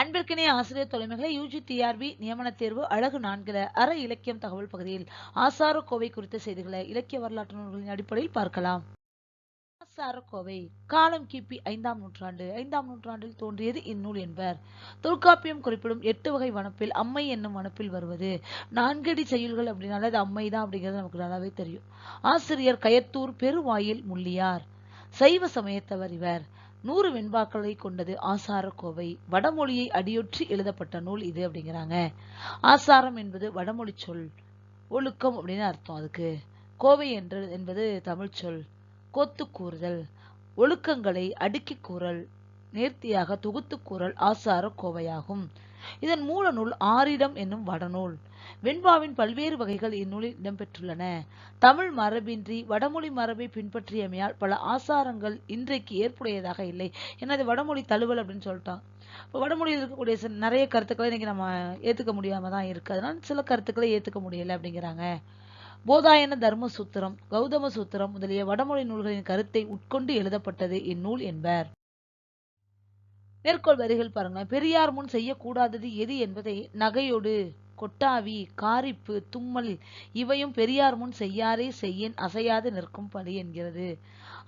அன்பிற்கினே ஆசிரியர் தொலைமைகளை UG TRP நியமன தேர்வு அழகு நான்கில அற இலக்கியம் தகவல் பகுதியில் ஆசார கோவை குறித்த செய்திகளை இலக்கிய வரலாற்று நூல்களின் அடிப்படையில் பார்க்கலாம். ஆசாரக்கோவை கோவை காலம் கிபி ஐந்தாம் நூற்றாண்டு. ஐந்தாம் நூற்றாண்டில் தோன்றியது இந்நூல் என்பர். தொல்காப்பியம் குறிப்பிடும் எட்டு வகை வனப்பில் அம்மை என்னும் வனப்பில் வருவது. நான்கடி செயல்கள் அப்படின்னால அது அம்மை தான் அப்படிங்கிறது நமக்கு நல்லாவே தெரியும். ஆசிரியர் கயத்தூர் பெருவாயில் முள்ளியார். சைவ சமயத்தவர் இவர். நூறு வெண்பாக்களை கொண்டது ஆசாரக்கோவை. வடமொழியை அடியொற்றி எழுதப்பட்ட நூல் இது அப்படிங்கிறாங்க. ஆசாரம் என்பது வடமொழி சொல். ஒழுக்கம் அப்படின்னு அர்த்தம் அதுக்கு. கோவை என்று என்பது தமிழ் சொல். கோத்து கூறுதல். ஒழுக்கங்களை அடுக்கி கூறல். நேர்த்தியாக தொகுத்து கூறல் ஆசார கோவையாகும் இதன் மூல நூல் ஆரிடம் என்னும் வடநூல். வெண்பாவின் பல்வேறு வகைகள் இந்நூலில் இடம்பெற்றுள்ளன. தமிழ் மரபின்றி வடமொழி மரபை பின்பற்றியமையால் பல ஆசாரங்கள் இன்றைக்கு ஏற்புடையதாக இல்லை. ஏன்னா அது வடமொழி தழுவல் அப்படின்னு சொல்லிட்டான். இப்போ வடமொழியில் இருக்கக்கூடிய சில நிறைய கருத்துக்களை இன்னைக்கு நம்ம ஏத்துக்க முடியாம தான் இருக்கு. அதனால சில கருத்துக்களை ஏத்துக்க முடியல அப்படிங்கிறாங்க. போதாயன தர்ம சூத்திரம் கௌதம சூத்திரம் முதலிய வடமொழி நூல்களின் கருத்தை உட்கொண்டு எழுதப்பட்டது இந்நூல் என்பர். மேற்கோள் வரிகள் பாருங்க. பெரியார் முன் செய்யக்கூடாதது எது என்பதை நகையோடு கொட்டாவி காரிப்பு தும்மல் இவையும் பெரியார் முன் செய்யாரே செய்யின் அசையாது நிற்கும் பணி என்கிறது.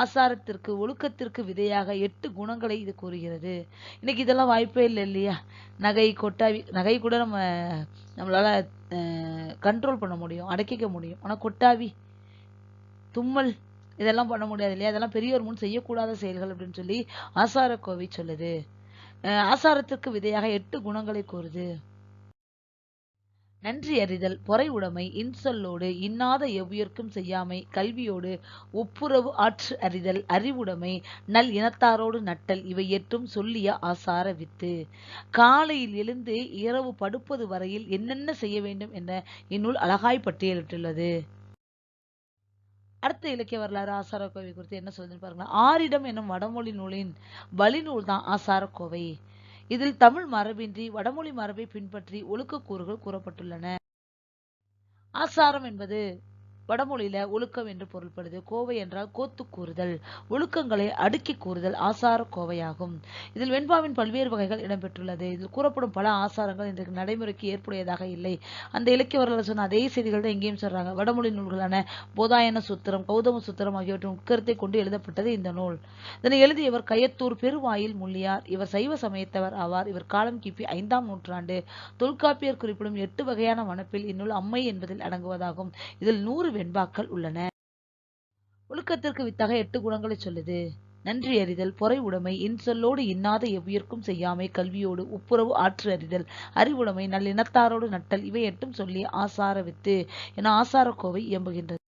ஆசாரத்திற்கு ஒழுக்கத்திற்கு விதையாக எட்டு குணங்களை இது கூறுகிறது. இன்னைக்கு இதெல்லாம் வாய்ப்பே இல்லை இல்லையா? நகை கொட்டாவி நகை கூட நம்ம நம்மளால கண்ட்ரோல் பண்ண முடியும் அடக்கிக்க முடியும். ஆனால் கொட்டாவி தும்மல் இதெல்லாம் பண்ண முடியாது இல்லையா? அதெல்லாம் பெரியோர் முன் செய்யக்கூடாத செயல்கள் அப்படின்னு சொல்லி ஆசார கோவை சொல்லுது. ஆசாரத்திற்கு விதையாக எட்டு குணங்களை கூறுது நன்றி அறிதல் பொறை உடைமை இன்சொல்லோடு இன்னாத எவ்வியர்க்கும் செய்யாமை கல்வியோடு ஒப்புரவு ஆற்று அறிதல் அறிவுடைமை நல் இனத்தாரோடு நட்டல் இவை எட்டும் சொல்லிய ஆசார வித்து. காலையில் எழுந்து இரவு படுப்பது வரையில் என்னென்ன செய்ய வேண்டும் என இந்நூல் அழகாய் பட்டியலிட்டுள்ளது. அடுத்த இலக்கிய வரலாறு ஆசாரக்கோவை கோவை குறித்து என்ன சொல்லுதுன்னு பாருங்க ஆரிடம் என்னும் வடமொழி நூலின் வழிநூல் தான் ஆசாரக்கோவை. கோவை இதில் தமிழ் மரபின்றி வடமொழி மரபை பின்பற்றி ஒழுக்க கூறுகள் கூறப்பட்டுள்ளன. ஆசாரம் என்பது வடமொழியில ஒழுக்கம் என்று பொருள்படுது. கோவை என்றால் கோத்து கூறுதல். ஒழுக்கங்களை அடுக்கி கூறுதல் ஆசார கோவையாகும். இதில் வெண்பாவின் பல்வேறு வகைகள் இடம்பெற்றுள்ளது. இதில் கூறப்படும் பல ஆசாரங்கள் இன்றைக்கு நடைமுறைக்கு ஏற்புடையதாக இல்லை. அந்த இலக்கிய வரலாறு சொன்ன அதே செய்திகள் தான் எங்கேயும் சொல்றாங்க. வடமொழி நூல்களான போதாயன சூத்திரம் கௌதம சூத்திரம் ஆகியவற்றின் உட்கருத்தை கொண்டு எழுதப்பட்டது இந்த நூல். இதனை எழுதியவர் கையத்தூர் பெருவாயில் முள்ளியார். இவர் சைவ சமயத்தவர் ஆவார். இவர் காலம் கிபி ஐந்தாம் நூற்றாண்டு. தொல்காப்பியர் குறிப்பிடும் எட்டு வகையான வனப்பில் இந்நூல் அம்மை என்பதில் அடங்குவதாகும். இதில் நூறு வெண்பாக்கள் உள்ளன. ஒழுக்கத்திற்கு வித்தக எட்டு குணங்களை சொல்லுது. நன்றி அறிதல் பொறை உடைமை இன்சொல்லோடு இன்னாத எவ்வியர்க்கும் செய்யாமை கல்வியோடு ஒப்புரவு ஆற்று அறிதல் அறிவுடைமை நல்லினத்தாரோடு நட்டல் இவை எட்டும் சொல்லி ஆசார வித்து என ஆசார கோவை இயம்புகின்றது.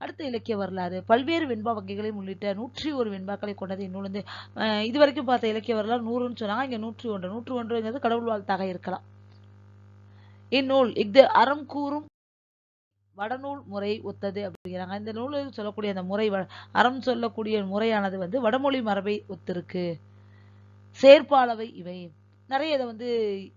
அடுத்த இலக்கிய வரலாறு. பல்வேறு வெண்பா வகைகளையும் உள்ளிட்ட நூற்றி ஒரு வெண்பாக்களை கொண்டது இந்நூல் வந்து இதுவரைக்கும் பார்த்த இலக்கிய வரலாறு நூறுன்னு சொன்னாங்க. இங்க நூற்றி ஒன்று. நூற்றி ஒன்றுங்கிறது கடவுள் வாழ்த்தாக இருக்கலாம். இந்நூல் இஃது அறம் கூறும் வடநூல் முறை ஒத்தது அப்படிங்கிறாங்க. இந்த நூலில் சொல்லக்கூடிய அந்த முறை அறம் சொல்லக்கூடிய முறையானது வந்து வடமொழி மரபை ஒத்திருக்கு. செயற்பாலவை இவை. நிறைய இதை வந்து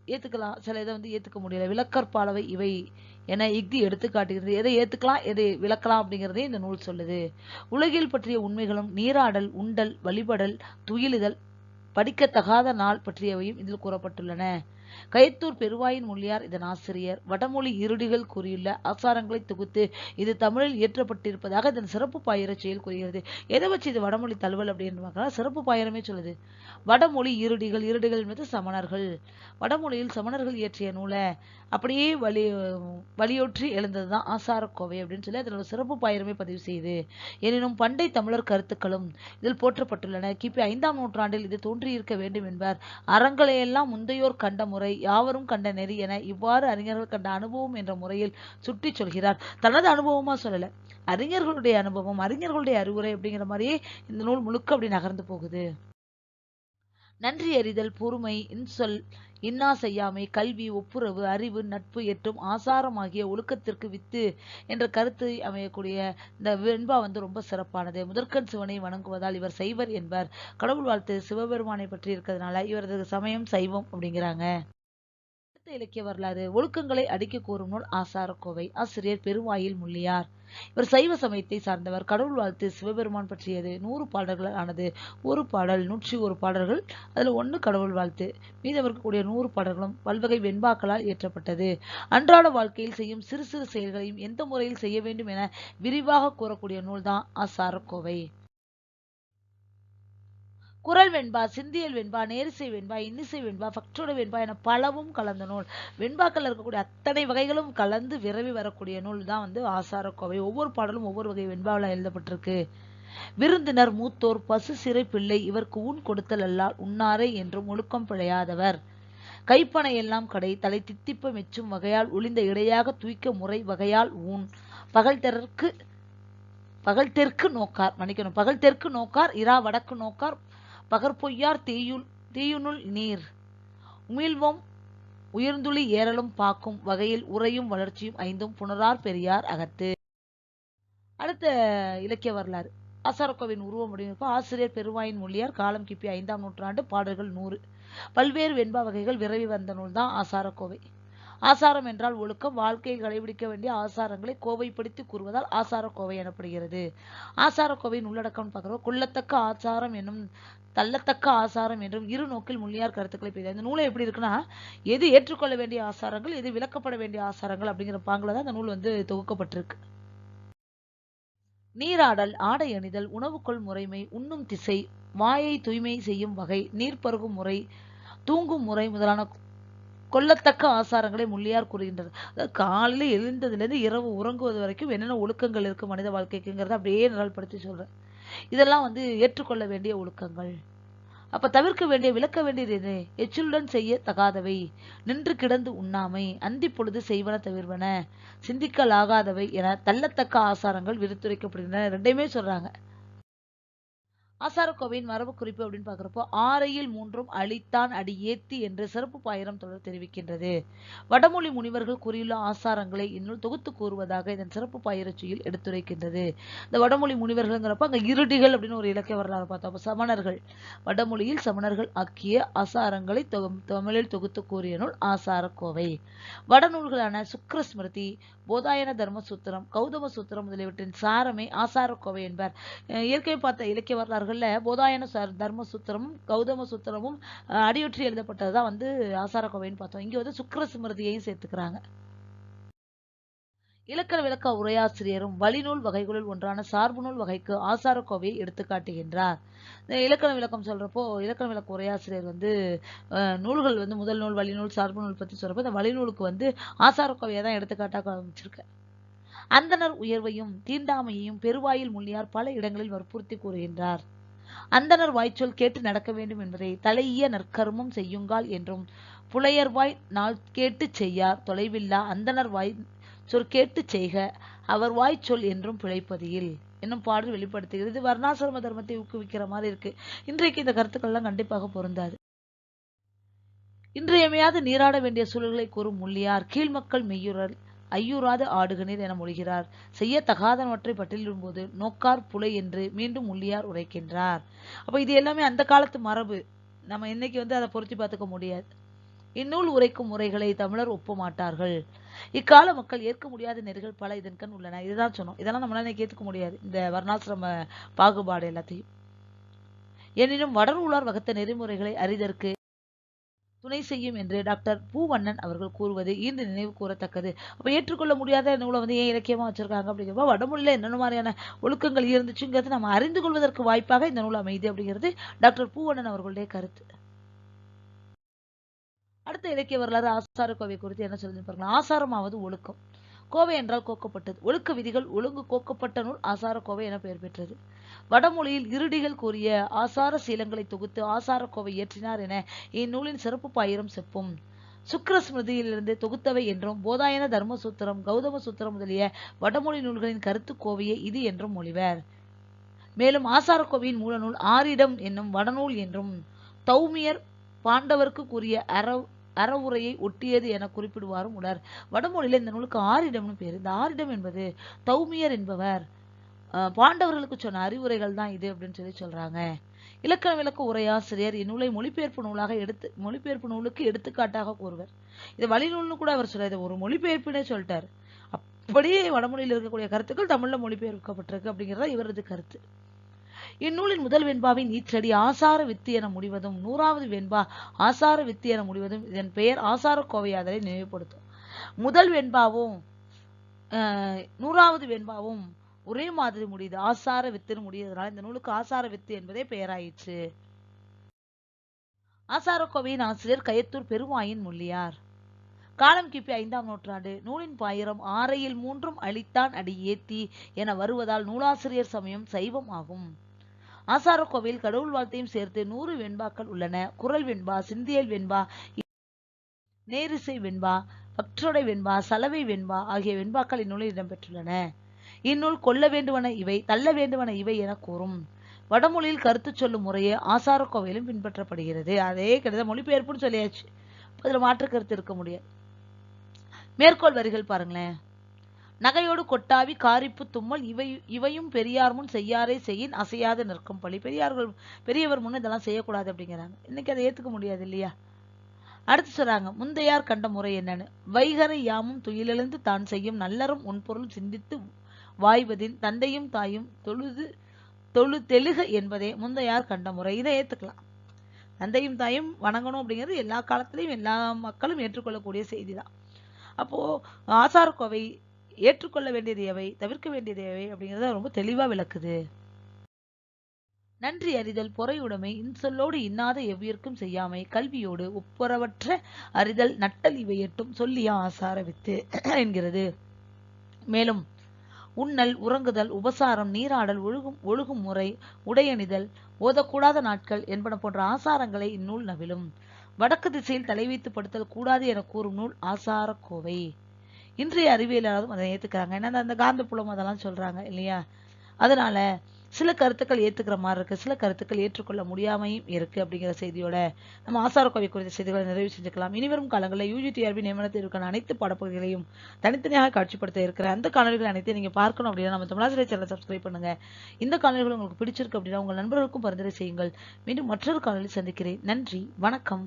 ஏற்றுக்கலாம் சில இதை வந்து ஏற்றுக்க முடியல. விளக்கற்பாலவை இவை என இஃதி எடுத்து காட்டுகிறது எதை ஏற்றுக்கலாம் எதை விளக்கலாம் அப்படிங்கிறதே இந்த நூல் சொல்லுது. உலகில் பற்றிய உண்மைகளும் நீராடல் உண்டல் வழிபடல் துயிலுதல் படிக்கத்தகாத நாள் பற்றியவையும் இதில் கூறப்பட்டுள்ளன. கைத்தூர் பெருவாயின் மொழியார் இதன் ஆசிரியர். வடமொழி இருடிகள் கூறியுள்ள ஆசாரங்களை தொகுத்து இது தமிழில் இயற்றப்பட்டிருப்பதாக இதன் சிறப்பு பாயிர செயல் கூறுகிறது. எதை வச்சு இது வடமொழி தழுவல் அப்படின்னு சிறப்பு பாயிரமே சொல்லுது. வடமொழி இருடிகள் இருடிகள் என்பது சமணர்கள். வடமொழியில் சமணர்கள் இயற்றிய நூலை அப்படியே வழி வலியொற்றி எழுந்ததுதான் ஆசாரக்கோவை அப்படின்னு சொல்லி அதனோட சிறப்பு பாயிரமே பதிவு செய்யுது. எனினும் பண்டை தமிழர் கருத்துக்களும் இதில் போற்றப்பட்டுள்ளன. கிபி ஐந்தாம் நூற்றாண்டில் இது தோன்றியிருக்க வேண்டும் என்பார். அறங்களையெல்லாம் முந்தையோர் கண்ட முறை யாவரும் கண்ட நெறி என இவ்வாறு அறிஞர்கள் கண்ட அனுபவம் என்ற முறையில் சுட்டி சொல்கிறார். தனது அனுபவமா சொல்லல. அறிஞர்களுடைய அனுபவம் அறிஞர்களுடைய அறிவுரை அப்படிங்கிற மாதிரியே இந்த நூல் முழுக்க அப்படி நகர்ந்து போகுது. நன்றி அறிதல் பொறுமை இன்சொல் இன்னா செய்யாமை கல்வி ஒப்புரவு அறிவு நட்பு எட்டும் ஆசாரமாகிய ஒழுக்கத்திற்கு வித்து என்ற கருத்து அமையக்கூடிய இந்த வெண்பா வந்து ரொம்ப சிறப்பானது. முதற்கண் சிவனை வணங்குவதால் இவர் சைவர் என்பார். கடவுள் வாழ்த்து சிவபெருமானை பற்றி இருக்கிறதுனால இவரது சமயம் சைவம் அப்படிங்கிறாங்க. சித்த இலக்கிய வரலாறு ஒழுக்கங்களை அடிக்க கூறும் நூல் ஆசாரக்கோவை. ஆசிரியர் பெருவாயில் முள்ளியார். இவர் சைவ சமயத்தை சார்ந்தவர். கடவுள் வாழ்த்து சிவபெருமான் பற்றியது. நூறு பாடல்கள் ஆனது. ஒரு பாடல் நூற்றி ஒரு பாடல்கள். அதில் ஒன்று கடவுள் வாழ்த்து. மீதம் இருக்கக்கூடிய நூறு பாடல்களும் பல்வகை வெண்பாக்களால் இயற்றப்பட்டது. அன்றாட வாழ்க்கையில் செய்யும் சிறு சிறு செயல்களையும் எந்த முறையில் செய்ய வேண்டும் என விரிவாக கூறக்கூடிய நூல்தான் ஆசாரக்கோவை. குரல் வெண்பா சிந்தியல் வெண்பா நேரிசை வெண்பா இன்னிசை வெண்பா பக்ஷோட வெண்பா என பலவும் கலந்த நூல். வெண்பாக்கள் இருக்கக்கூடிய அத்தனை வகைகளும் கலந்து விரவி வரக்கூடிய நூல் தான் வந்து ஆசாரக்கோவை. ஒவ்வொரு பாடலும் ஒவ்வொரு வகை வெண்பாவில் எழுதப்பட்டிருக்கு. விருந்தினர் மூத்தோர் பசு சிறை பிள்ளை இவருக்கு ஊன் கொடுத்தல் அல்லால் உண்ணாரே என்றும் ஒழுக்கம் பிழையாதவர். கைப்பனை எல்லாம் கடை தலை தித்திப்ப மெச்சும் வகையால் ஒளிந்த இடையாக தூய்க்க முறை வகையால் ஊன். பகல் தெற்கு பகல் தெற்கு நோக்கார் மன்னிக்கணும் பகல் தெற்கு நோக்கார் இரா வடக்கு நோக்கார் பகற்பொய்யார் தீயுள் தீயுனுள் நீர். உமிழ்வும் உயர்ந்துளி ஏறலும் பாக்கும் வகையில் உரையும் வளர்ச்சியும் ஐந்தும் புனரார் பெரியார் அகத்து. அடுத்த இலக்கிய வரலாறு. ஆசாரக்கோவின் உருவம் வடிவமைப்பு ஆசிரியர் பெருவாயின் மொழியார் காலம் கிபி ஐந்தாம் நூற்றாண்டு பாடல்கள் நூறு. பல்வேறு வெண்பா வகைகள் விரவி வந்த நூல் தான் ஆசாரக்கோவை. ஆசாரம் என்றால் ஒழுக்கம். வாழ்க்கையில் கடைபிடிக்க வேண்டிய ஆசாரங்களை கோவைப்படுத்தி கூறுவதால் ஆசாரக்கோவை எனப்படுகிறது. ஆசாரக்கோவையின் உள்ளடக்கம் பார்க்கிறோம். கொள்ளத்தக்க ஆசாரம் என்னும் தள்ளத்தக்க ஆசாரம் என்றும் இரு நோக்கில் முள்ளியார் கருத்துக்களை பெய்தார் இந்த நூலை எப்படி இருக்குன்னா எது ஏற்றுக்கொள்ள வேண்டிய ஆசாரங்கள் எது விளக்கப்பட வேண்டிய ஆசாரங்கள் அப்படிங்கிற பாங்குல தான் இந்த நூல் வந்து தொகுக்கப்பட்டிருக்கு. நீராடல் ஆடை அணிதல் உணவுக்குள் முறைமை உண்ணும் திசை வாயை தூய்மை செய்யும் வகை நீர் பருகும் முறை தூங்கும் முறை முதலான கொள்ளத்தக்க ஆசாரங்களை முள்ளியார் கூறுகின்றது. அதாவது காலையில் எழுந்ததுலேருந்து இரவு உறங்குவது வரைக்கும் என்னென்ன ஒழுக்கங்கள் இருக்குது மனித வாழ்க்கைக்குங்கிறத அப்படியே நிரல்படுத்தி சொல்கிறேன் இதெல்லாம் வந்து ஏற்றுக்கொள்ள வேண்டிய ஒழுக்கங்கள். அப்ப தவிர்க்க வேண்டிய விளக்க வேண்டியது எது எச்சிலுடன் செய்ய தகாதவை நின்று கிடந்து உண்ணாமை அந்தி பொழுது செய்வன தவிர்வன சிந்திக்கலாகாதவை என தள்ளத்தக்க ஆசாரங்கள் விரித்துரைக்கப்படுகின்றன. ரெண்டையுமே சொல்றாங்க. ஆசாரக்கோவையின் மரபு குறிப்பு அப்படின்னு பார்க்குறப்போ ஆரையில் மூன்றும் அழித்தான் அடி ஏத்தி என்று சிறப்பு பாயிரம் தொடர் தெரிவிக்கின்றது. வடமொழி முனிவர்கள் கூறியுள்ள ஆசாரங்களை இன்னும் தொகுத்து கூறுவதாக இதன் சிறப்பு பாயிரச்சியில் எடுத்துரைக்கின்றது. இந்த வடமொழி முனிவர்கள்ங்கிறப்ப அங்க இருடிகள் அப்படின்னு ஒரு இலக்கிய வரலாறு பார்த்தோம். சமணர்கள் வடமொழியில் சமணர்கள் ஆக்கிய ஆசாரங்களை தொகு- தமிழில் தொகுத்து கூறிய நூல் ஆசாரக்கோவை. வடநூல்களான சுக்ரஸ்மிருதி போதாயன தர்ம சூத்திரம் கௌதம சூத்திரம் முதலியவற்றின் சாரமே ஆசாரக்கோவை என்பார். அஹ் இயற்கை பார்த்த இலக்கிய வரலாறுகள்ல போதாயன தர்ம சூத்திரமும் கௌதம சூத்திரமும் அடியொற்றி எழுதப்பட்டது எழுதப்பட்டதுதான் வந்து ஆசாரக்கோவைன்னு பார்த்தோம். இங்க வந்து சுக்ரஸ்மிருதியையும் சேர்த்துக்கிறாங்க. இலக்கண விளக்க உரையாசிரியரும் வழிநூல் வகைகளுள் ஒன்றான சார்பு நூல் வகைக்கு ஆசாரக்கோவையை எடுத்துக்காட்டுகின்றார் இலக்கண விளக்கம் சொல்றப்போ இலக்கண விளக்க உரையாசிரியர் வந்து நூல்கள் வந்து முதல் நூல் வழிநூல் சார்பு நூல் பத்தி சொல்றப்போ இந்த வழிநூலுக்கு வந்து ஆசாரக்கோவையை தான் எடுத்துக்காட்டாக காமிச்சிருக்க அந்தணர் உயர்வையும் தீண்டாமையையும் பெருவாயில் முள்ளியார் பல இடங்களில் வற்புறுத்தி கூறுகின்றார். அந்தணர் வாய்ச்சொல் கேட்டு நடக்க வேண்டும் என்பதை தலையிய நற்கர்மம் செய்யுங்கால் என்றும் புலையர்வாய் நாள் கேட்டு செய்யார் தொலைவில்லா அந்தணர் வாய் சொற்கேட்டு செய்க அவர் வாய் சொல் என்றும் பிழைப்பதில். என்னும் பாடல் வெளிப்படுத்துகிறது. இது வர்ணாசிரம தர்மத்தை ஊக்குவிக்கிற மாதிரி இருக்கு. இன்றைக்கு இந்த கருத்துக்கள்லாம் கண்டிப்பாக பொருந்தாது. இன்றையமையாது நீராட வேண்டிய சூழல்களை கூறும் முள்ளியார் கீழ்மக்கள் மெய்யுறல் ஐயூராது ஆடுகணீர் என மொழிகிறார். செய்ய தகாதனவற்றை பட்டியலிடும்போது நோக்கார் புலை என்று மீண்டும் முள்ளியார் உரைக்கின்றார். அப்ப இது எல்லாமே அந்த காலத்து மரபு. நம்ம இன்னைக்கு வந்து அதை பொருத்தி பார்த்துக்க முடியாது. இந்நூல் உரைக்கும் முறைகளை தமிழர் ஒப்ப மாட்டார்கள். இக்கால மக்கள் ஏற்க முடியாத நெறிகள் பல இதன் கண் உள்ளன. இதுதான் சொன்னோம். இதெல்லாம் நம்மளால ஏற்றுக்க முடியாது. இந்த வர்ணாசிரம பாகுபாடு எல்லாத்தையும். எனினும் வடநூலார் வகுத்த நெறிமுறைகளை அறிதற்கு துணை செய்யும் என்று டாக்டர் பூவண்ணன் அவர்கள் கூறுவது இன்று நினைவு கூறத்தக்கது. அப்போ ஏற்றுக்கொள்ள முடியாத நூலை வந்து ஏன் இலக்கியமா வச்சிருக்காங்க அப்படிங்கிறப்ப வடமொழியில் என்னென்ன மாதிரியான ஒழுக்கங்கள் இருந்துச்சுங்கிறது நம்ம அறிந்து கொள்வதற்கு வாய்ப்பாக இந்த நூல் அமைதி அப்படிங்கிறது டாக்டர் பூவண்ணன் அவர்களுடைய கருத்து. அடுத்த இலக்கிய வரலாறு ஆசார கோவை குறித்து என்ன சொல்லி பாருங்க ஆசாரமாவது ஒழுக்கம். கோவை என்றால் கோக்கப்பட்டது. ஒழுக்க விதிகள் ஒழுங்கு கோக்கப்பட்ட நூல் ஆசார கோவை என பெயர் பெற்றது. வடமொழியில் இருடிகள் கூறிய ஆசார சீலங்களை தொகுத்து ஆசார கோவை இயற்றினார் என இந்நூலின் சிறப்பு பாயிரம் செப்பும். சுக்ரஸ்மிருதியிலிருந்து தொகுத்தவை என்றும் போதாயன தர்மசூத்திரம் கௌதம சூத்திரம் முதலிய வடமொழி நூல்களின் கருத்து கோவையே இது என்றும் மொழிவர். மேலும் ஆசார கோவையின் மூலநூல் ஆரிடம் என்னும் வடநூல் என்றும் தௌமியர் பாண்டவருக்கு கூறிய அரவ் அறவுரையை ஒட்டியது என குறிப்பிடுவாரும் உலர் வடமொழியில இந்த நூலுக்கு ஆரிடம்னு பேர். இந்த ஆரிடம் என்பது தௌமியர் என்பவர். பாண்டவர்களுக்கு சொன்ன அறிவுரைகள் தான் இது அப்படின்னு சொல்லி சொல்றாங்க. இலக்கண விளக்க உரையாசிரியர் இந்நூலை மொழிபெயர்ப்பு நூலாக எடுத்து மொழிபெயர்ப்பு நூலுக்கு எடுத்துக்காட்டாக கூறுவர். இது வழிநூல்னு கூட அவர் சொல்ல ஒரு மொழிபெயர்ப்புனே சொல்லிட்டாரு. அப்படியே வடமொழியில் இருக்கக்கூடிய கருத்துக்கள் தமிழ்ல மொழிபெயர்க்கப்பட்டிருக்கு அப்படிங்கிறதா இவரது கருத்து. இந்நூலின் முதல் வெண்பாவின் நீச்சடி ஆசார வித்து என முடிவதும் நூறாவது வெண்பா ஆசார வித்து என முடிவதும் இதன் பெயர் ஆசார கோவையாதலை நினைவுபடுத்தும். முதல் வெண்பாவும் ஆஹ், நூறாவது வெண்பாவும் ஒரே மாதிரி முடியுது. ஆசார வித்துன்னு முடியறதுனால இந்த நூலுக்கு ஆசார வித்து என்பதே பெயராயிற்று. ஆசாரக்கோவையின் ஆசிரியர் கயத்தூர் பெருமாயின் முள்ளியார். காலம் கிபி ஐந்தாம் நூற்றாண்டு. நூலின் பாயிரம் ஆரையில் மூன்றும் அழித்தான் அடி ஏத்தி என வருவதால் நூலாசிரியர் சமயம் சைவம் ஆகும். ஆசார கடவுள் வாழ்த்தையும் சேர்த்து நூறு வெண்பாக்கள் உள்ளன. குரல் வெண்பா சிந்தியல் வெண்பா நேரிசை வெண்பா பற்றொடை வெண்பா சலவை வெண்பா ஆகிய வெண்பாக்கள் இந்நூலில் இடம்பெற்றுள்ளன. இந்நூல் கொல்ல வேண்டுவன இவை தள்ள வேண்டுவன இவை என கூறும். வடமொழியில் கருத்து சொல்லும் முறையே ஆசார கோவையிலும் பின்பற்றப்படுகிறது. அதே கிட்டத்தட்ட மொழிபெயர்ப்புன்னு சொல்லியாச்சு. அதில் மாற்று கருத்து இருக்க முடியாது. மேற்கோள் வரிகள் பாருங்களேன். நகையோடு கொட்டாவி காரிப்பு தும்மல் இவை இவையும் பெரியார் முன் செய்யாரே செய்யின் அசையாது நிற்கும் பழி. பெரியார்கள் பெரியவர் முன் இதெல்லாம் செய்யக்கூடாது அப்படிங்கிறாங்க. இன்னைக்கு அதை ஏத்துக்க முடியாது இல்லையா? அடுத்து சொல்றாங்க முந்தையார் கண்ட முறை என்னன்னு? வைகரை யாமும் துயிலெழுந்து தான் செய்யும் நல்லரும் உன்பொருள் சிந்தித்து வாய்வதின் தந்தையும் தாயும் தொழுது தொழு தெழுக என்பதே முந்தையார் கண்ட முறை. இதை ஏத்துக்கலாம். தந்தையும் தாயும் வணங்கணும் அப்படிங்கிறது எல்லா காலத்திலையும் எல்லா மக்களும் ஏற்றுக்கொள்ளக்கூடிய செய்திதான். அப்போ ஆசாரக்கோவை ஏற்றுக்கொள்ள வேண்டியது எவை? தவிர்க்க வேண்டியது எவை? அப்படிங்கிறத ரொம்ப தெளிவா விளக்குது. நன்றி அறிதல் பொறையுடைமை இன்சொல்லோடு இன்னாத எவ்வியர்க்கும் செய்யாமை கல்வியோடு ஒப்புரவற்ற அறிதல் நட்டல் இவை எட்டும் சொல்லிய ஆசார வித்து என்கிறது. மேலும் உண்ணல் உறங்குதல் உபசாரம் நீராடல் ஒழுகும் ஒழுகும் முறை உடையணிதல் ஓதக்கூடாத நாட்கள் என்பன போன்ற ஆசாரங்களை இந்நூல் நவிலும். வடக்கு திசையில் தலை வைத்து படுத்தல் கூடாது என கூறும் நூல் ஆசாரக்கோவை. கோவை இன்றைய அறிவியலாளரும் அதை ஏத்துக்கிறாங்க. ஏன்னா அந்த காந்த புலம் அதெல்லாம் சொல்றாங்க இல்லையா? அதனால சில கருத்துக்கள் ஏத்துக்கிற மாதிரி இருக்கு. சில கருத்துக்கள் ஏற்றுக்கொள்ள முடியாமையும் இருக்கு அப்படிங்கிற செய்தியோட நம்ம ஆசார கோவை குறித்த செய்திகளை நிறைவு செஞ்சுக்கலாம். இனிவரும் காலங்களில் யூஜிடிஆர்பி நியமனத்திற்கான அனைத்து பாடப்பகுதிகளையும் தனித்தனியாக காட்சிப்படுத்த இருக்கிற அந்த காணொலிகள் அனைத்தையும் நீங்க பார்க்கணும் அப்படின்னா நம்ம தமிழாசிரியர் சேனலை சப்ஸ்கிரைப் பண்ணுங்க. இந்த காணொலிகள் உங்களுக்கு பிடிச்சிருக்கு அப்படின்னா உங்கள் நண்பர்களுக்கும் பரிந்துரை செய்யுங்கள். மீண்டும் மற்றொரு காணொலி சந்திக்கிறேன். நன்றி. வணக்கம்.